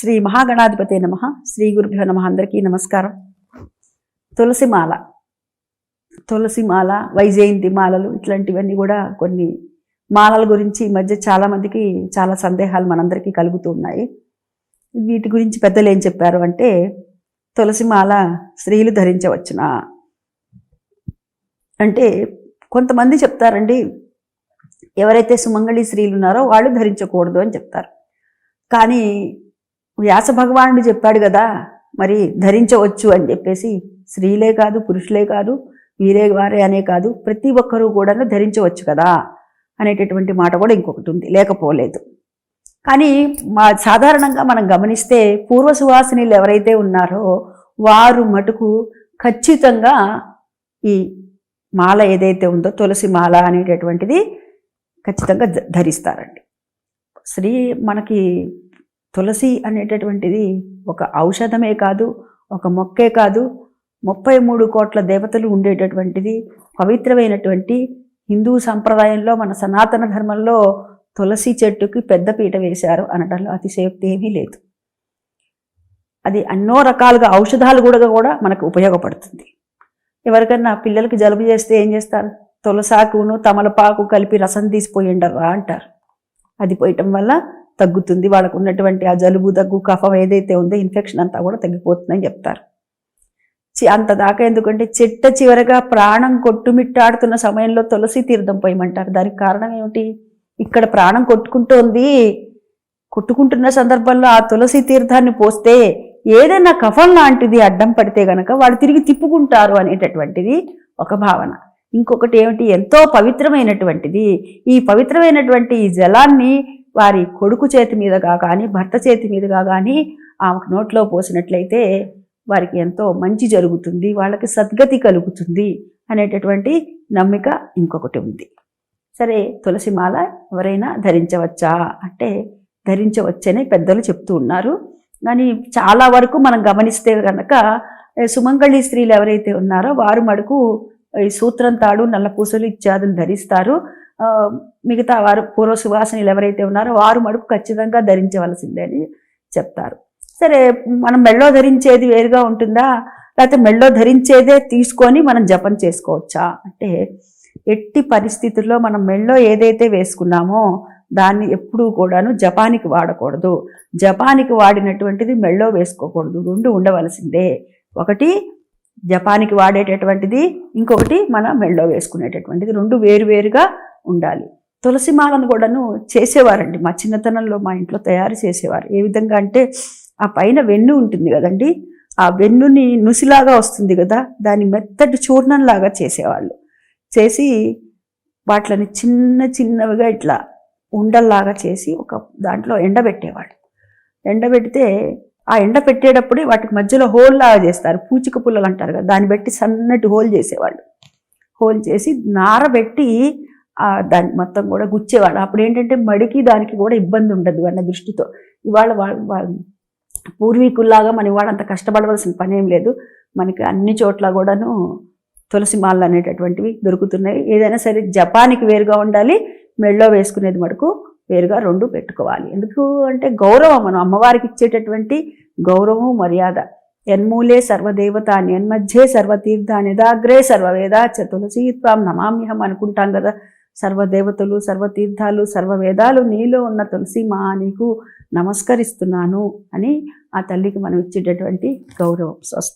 శ్రీ మహాగణాధిపతి నమ శ్రీ గురుభ్యో నమ అందరికీ నమస్కారం. తులసిమాల తులసిమాల వైజయంతి మాలలు ఇట్లాంటివన్నీ కూడా కొన్ని మాలల గురించి ఈ మధ్య చాలామందికి చాలా సందేహాలు మనందరికీ కలుగుతూ ఉన్నాయి. వీటి గురించి పెద్దలు ఏం చెప్పారు అంటే తులసిమాల స్త్రీలు ధరించవచ్చునా? అంటే కొంతమంది చెప్తారండి ఎవరైతే సుమంగళి స్త్రీలు ఉన్నారో వాళ్ళు ధరించకూడదు అని చెప్తారు. కానీ వ్యాస భగవానుడు చెప్పాడు కదా మరి ధరించవచ్చు అని చెప్పేసి స్త్రీలే కాదు పురుషులే కాదు వీరే వారే అనే కాదు ప్రతి ఒక్కరూ కూడా ధరించవచ్చు కదా అనేటటువంటి మాట కూడా ఇంకొకటి ఉంది లేకపోలేదు. కానీ మా సాధారణంగా మనం గమనిస్తే పూర్వ సువాసినీలు ఎవరైతే ఉన్నారో వారు మటుకు ఖచ్చితంగా ఈ మాల ఏదైతే ఉందో తులసి మాల అనేటటువంటిది ఖచ్చితంగా ధరిస్తారండి. స్త్రీ మనకి తులసి అనేటటువంటిది ఒక ఔషధమే కాదు ఒక మొక్కే కాదు. ముప్పై మూడు కోట్ల దేవతలు ఉండేటటువంటిది పవిత్రమైనటువంటి హిందూ సంప్రదాయంలో మన సనాతన ధర్మంలో తులసి చెట్టుకి పెద్ద పీట వేశారు అనడంలో అతిశయోక్తి ఏమీ లేదు. అది ఎన్నో రకాలుగా ఔషధాలు కూడా కూడా మనకు ఉపయోగపడుతుంది. ఎవరికన్నా పిల్లలకి జలుబు చేస్తే ఏం చేస్తారు? తులసాకును తమలపాకు కలిపి రసం తీసిపోయిండరా అంటారు. అది పోయటం వల్ల తగ్గుతుంది. వాళ్ళకు ఉన్నటువంటి ఆ జలుబు దగ్గు కఫం ఏదైతే ఉందో ఇన్ఫెక్షన్ అంతా కూడా తగ్గిపోతుందని చెప్తారు. అంత దాకా ఎందుకంటే చెట్ట చివరగా ప్రాణం కొట్టుమిట్టాడుతున్న సమయంలో తులసి తీర్థం పోయమంటారు. దానికి కారణం ఏమిటి? ఇక్కడ ప్రాణం కొట్టుకుంటోంది. కొట్టుకుంటున్న సందర్భంలో ఆ తులసి తీర్థాన్ని పోస్తే ఏదైనా కఫం లాంటిది అడ్డం పడితే గనక వాళ్ళు తిరిగి తిప్పుకుంటారు అనేటటువంటిది ఒక భావన. ఇంకొకటి ఏమిటి? ఎంతో పవిత్రమైనటువంటిది. ఈ పవిత్రమైనటువంటి ఈ జలాన్ని వారి కొడుకు చేతి మీదుగా కానీ భర్త చేతి మీదుగా కానీ ఆమెకు నోట్లో పోసినట్లయితే వారికి ఎంతో మంచి జరుగుతుంది వాళ్ళకి సద్గతి కలుగుతుంది అనేటటువంటి నమ్మిక ఇంకొకటి ఉంది. సరే తులసి మాల ఎవరైనా ధరించవచ్చా? అంటే ధరించవచ్చని పెద్దలు చెప్తూ ఉన్నారు. కానీ చాలా వరకు మనం గమనిస్తే కనుక సుమంగళి స్త్రీలు ఎవరైతే ఉన్నారో వారు మడుకు ఈ సూత్రం తాడు నల్ల పూసలు ఇత్యాదులు ధరిస్తారు. మిగతా వారు పూర్వ సువాసనలు ఎవరైతే ఉన్నారో వారు మడుపు ఖచ్చితంగా ధరించవలసిందే అని చెప్తారు. సరే మనం మెళ్ళో ధరించేది వేరుగా ఉంటుందా? లేకపోతే మెళ్ళో ధరించేదే తీసుకొని మనం జపం చేసుకోవచ్చా? అంటే ఎట్టి పరిస్థితుల్లో మనం మెళ్ళో ఏదైతే వేసుకున్నామో దాన్ని ఎప్పుడూ కూడాను జపానికి వాడకూడదు. జపానికి వాడినటువంటిది మెళ్ళో వేసుకోకూడదు. రెండు ఉండవలసిందే. ఒకటి జపానికి వాడేటటువంటిది ఇంకొకటి మన మెళ్ళో వేసుకునేటటువంటిది. రెండు వేరువేరుగా ఉండాలి. తులసి మాలను కూడాను చేసేవారండి. మా చిన్నతనంలో మా ఇంట్లో తయారు చేసేవారు. ఏ విధంగా అంటే ఆ పైన వెన్ను ఉంటుంది కదండి. ఆ వెన్నుని నుసిలాగా వస్తుంది కదా దాన్ని మెత్తటి చూర్ణంలాగా చేసేవాళ్ళు. చేసి వాటిని చిన్న చిన్నవిగా ఇట్లా ఉండల్లాగా చేసి ఒక దాంట్లో ఎండబెట్టేవాళ్ళు. ఎండబెడితే ఆ ఎండ పెట్టేటప్పుడే వాటికి మధ్యలో హోల్ లాగా చేస్తారు. పూచిక పుల్లలు అంటారు కదా దాన్ని బట్టి సన్నటి హోల్ చేసేవాళ్ళు. హోల్ చేసి నార పెట్టి దాన్ని మొత్తం కూడా గుచ్చేవాడు అప్పుడు ఏంటంటే మడికి దానికి కూడా ఇబ్బంది ఉండదు అన్న దృష్టితో. ఇవాళ వాళ్ళ పూర్వీకుల్లాగా మన ఇవాళ అంత కష్టపడవలసిన పని ఏం లేదు. మనకి అన్ని చోట్ల కూడాను తులసి మాలలు అనేటటువంటివి దొరుకుతున్నాయి. ఏదైనా సరే జపానికి వేరుగా ఉండాలి మెళ్ళో వేసుకునేది మటుకు వేరుగా రెండు పెట్టుకోవాలి. ఎందుకు అంటే గౌరవం మనం అమ్మవారికి ఇచ్చేటటువంటి గౌరవం మర్యాద. యన్మూలే సర్వదేవతాన్ని ఎన్మధ్యే సర్వతీర్థాన్ని యదాగ్రే సర్వవేద చ తులసీత్వం నమామ్యహం అనుకుంటాం కదా. సర్వదేవతలు సర్వతీర్థాలు సర్వవేదాలు నీలో ఉన్న తులసి మా నీకు నమస్కరిస్తున్నాను అని ఆ తల్లికి మనం ఇచ్చేటటువంటి గౌరవం. స్వస్తి